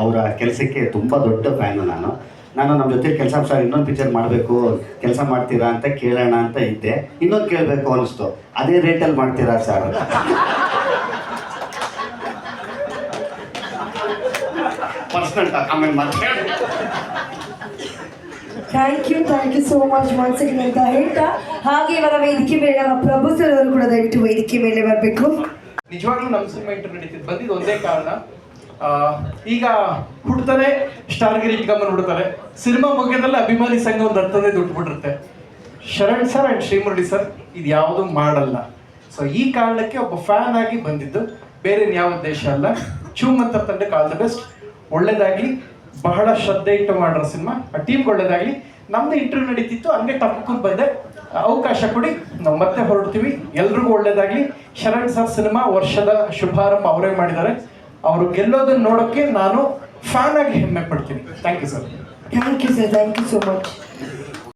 ಅವರ ಕೆಲಸಕ್ಕೆ ತುಂಬ ದೊಡ್ಡ ಫ್ಯಾನು ನಾನು. ನಾನು ನಮ್ಮ ಜೊತೆ ಕೆಲಸ ಸರ್ ಇನ್ನೊಂದು ಪಿಕ್ಚರ್ ಮಾಡಬೇಕು ಕೆಲಸ ಮಾಡ್ತೀರಾ ಅಂತ ಕೇಳೋಣ ಅಂತ ಇದ್ದೆ. ಇನ್ನೊಂದು ಕೇಳಬೇಕು ಅನಿಸ್ತು. ಅದೇ ರೇಟಲ್ಲಿ ಮಾಡ್ತೀರಾ ಸರ್ ಪರ್ಸ್ನಲ್ ಮಾತಾಡಿ. Thank you thank you so much ಮನ್ಸಿಗೆ ಅಂತ ಹೇಳ್ತಾ ಹಾಗೆ ಇವರ ವೇದಿಕೆ ಮೇಲೆ ನಮ್ಮ ಪ್ರಭು ಸರ್ ಅವರು ಕೂಡ ದಯವಿಟ್ಟು ವೇದಿಕೆ ಮೇಲೆ ಬರಬೇಕು. ನಿಜವಾಗ್ಲೂ ನಮ್ಮ ಸಿನಿಮಾ ಇಂಟರ್ ನಡೀತಿದ್ದು ಬಂದಿದ್ದು ಒಂದೇ ಕಾರಣ. ಈಗ ಹುಡ್ತಾರೆ ಸ್ಟಾರ್ಗಿರಿ ಇಟ್ಕೊಂಬಂದು ಹುಡ್ತಾರೆ ಸಿನಿಮಾ ಮುಗಿದಲ್ಲಿ ಅಭಿಮಾನಿ ಸಂಘ ಒಂದು ಹತ್ತದೆ ದುಡ್ಡು ಬಿಟ್ಟಿರುತ್ತೆ Sharan sir and Srimurali sir ಇದು ಯಾವುದು ಮಾಡಲ್ಲ. ಸೊ ಈ ಕಾರಣಕ್ಕೆ ಒಬ್ಬ ಫ್ಯಾನ್ ಆಗಿ ಬಂದಿದ್ದು, ಬೇರೆ ಯಾವ ಉದ್ದೇಶ ಅಲ್ಲ ಚೂಮಂತ ತಂಡಕ್ಕೆ ಕಾಲ್ ದ ಬೆಸ್ಟ್ ಒಳ್ಳೇದಾಗಲಿ, ಬಹಳ ಶ್ರದ್ಧೆ ಇಟ್ಟು ಮಾಡಿರೋ ಸಿನಿಮಾ ಆ ಟೀಮ್ಗೆ ಒಳ್ಳೇದಾಗಲಿ, ನಮ್ದು ಇಂಟರ್ವ್ಯೂ ನಡೀತಿತ್ತು, ಹಂಗೆ ತಪ್ಪಕ್ಕೂ ಬಂದೆ. ಅವಕಾಶ ಕೊಡಿ, ನಾವು ಮತ್ತೆ ಹೊರಡ್ತೀವಿ. ಎಲ್ರಿಗೂ ಒಳ್ಳೇದಾಗಲಿ. ಶರಣ್ ಸರ್ ಸಿನಿಮಾ ವರ್ಷದ ಶುಭಾರಂಭ ಅವರೇ ಮಾಡಿದ್ದಾರೆ. ಅವರು ಗೆಲ್ಲೋದನ್ನ ನೋಡೋಕ್ಕೆ ನಾನು ಫ್ಯಾನ್ ಆಗಿ ಹೆಮ್ಮೆ ಪಡ್ತೀನಿ. Thank you sir thank you sir thank you so much